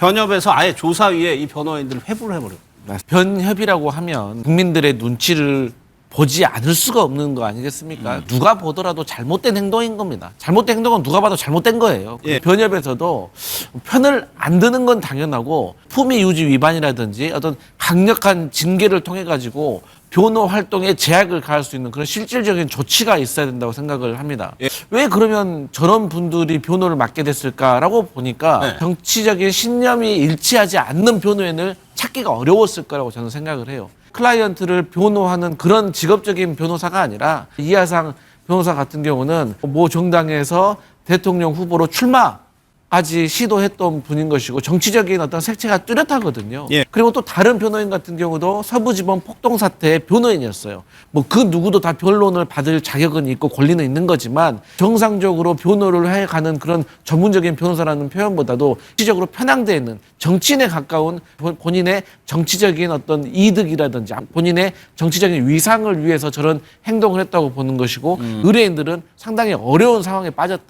변협에서 아예 조사위에 이 변호인들을 회부를 해버려. 변협이라고 하면 국민들의 눈치를 보지 않을 수가 없는 거 아니겠습니까? 음. 누가 보더라도 잘못된 행동인 겁니다. 잘못된 행동은 누가 봐도 잘못된 거예요. 예. 변협에서도 편을 안 드는 건 당연하고 품위 유지 위반이라든지 어떤 강력한 징계를 통해 가지고 변호 활동에 제약을 가할 수 있는 그런 실질적인 조치가 있어야 된다고 생각을 합니다. 예. 왜 그러면 저런 분들이 변호를 맡게 됐을까라고 보니까 네. 정치적인 신념이 일치하지 않는 변호인을 찾기가 어려웠을 거라고 저는 생각을 해요. 클라이언트를 변호하는 그런 직업적인 변호사가 아니라 이하상 변호사 같은 경우는 모 정당에서 대통령 후보로 출마 까지 시도했던 분인 것이고 정치적인 어떤 색채가 뚜렷하거든요. 예. 그리고 또 다른 변호인 같은 경우도 서부지법 폭동 사태의 변호인이었어요. 뭐 그 누구도 다 변론을 받을 자격은 있고 권리는 있는 거지만 정상적으로 변호를 해가는 그런 전문적인 변호사라는 표현보다도 정치적으로 편향돼 있는 정치인에 가까운 본- 본인의 정치적인 어떤 이득이라든지 본인의 정치적인 위상을 위해서 저런 행동을 했다고 보는 것이고 의뢰인들은 상당히 어려운 상황에 빠졌다.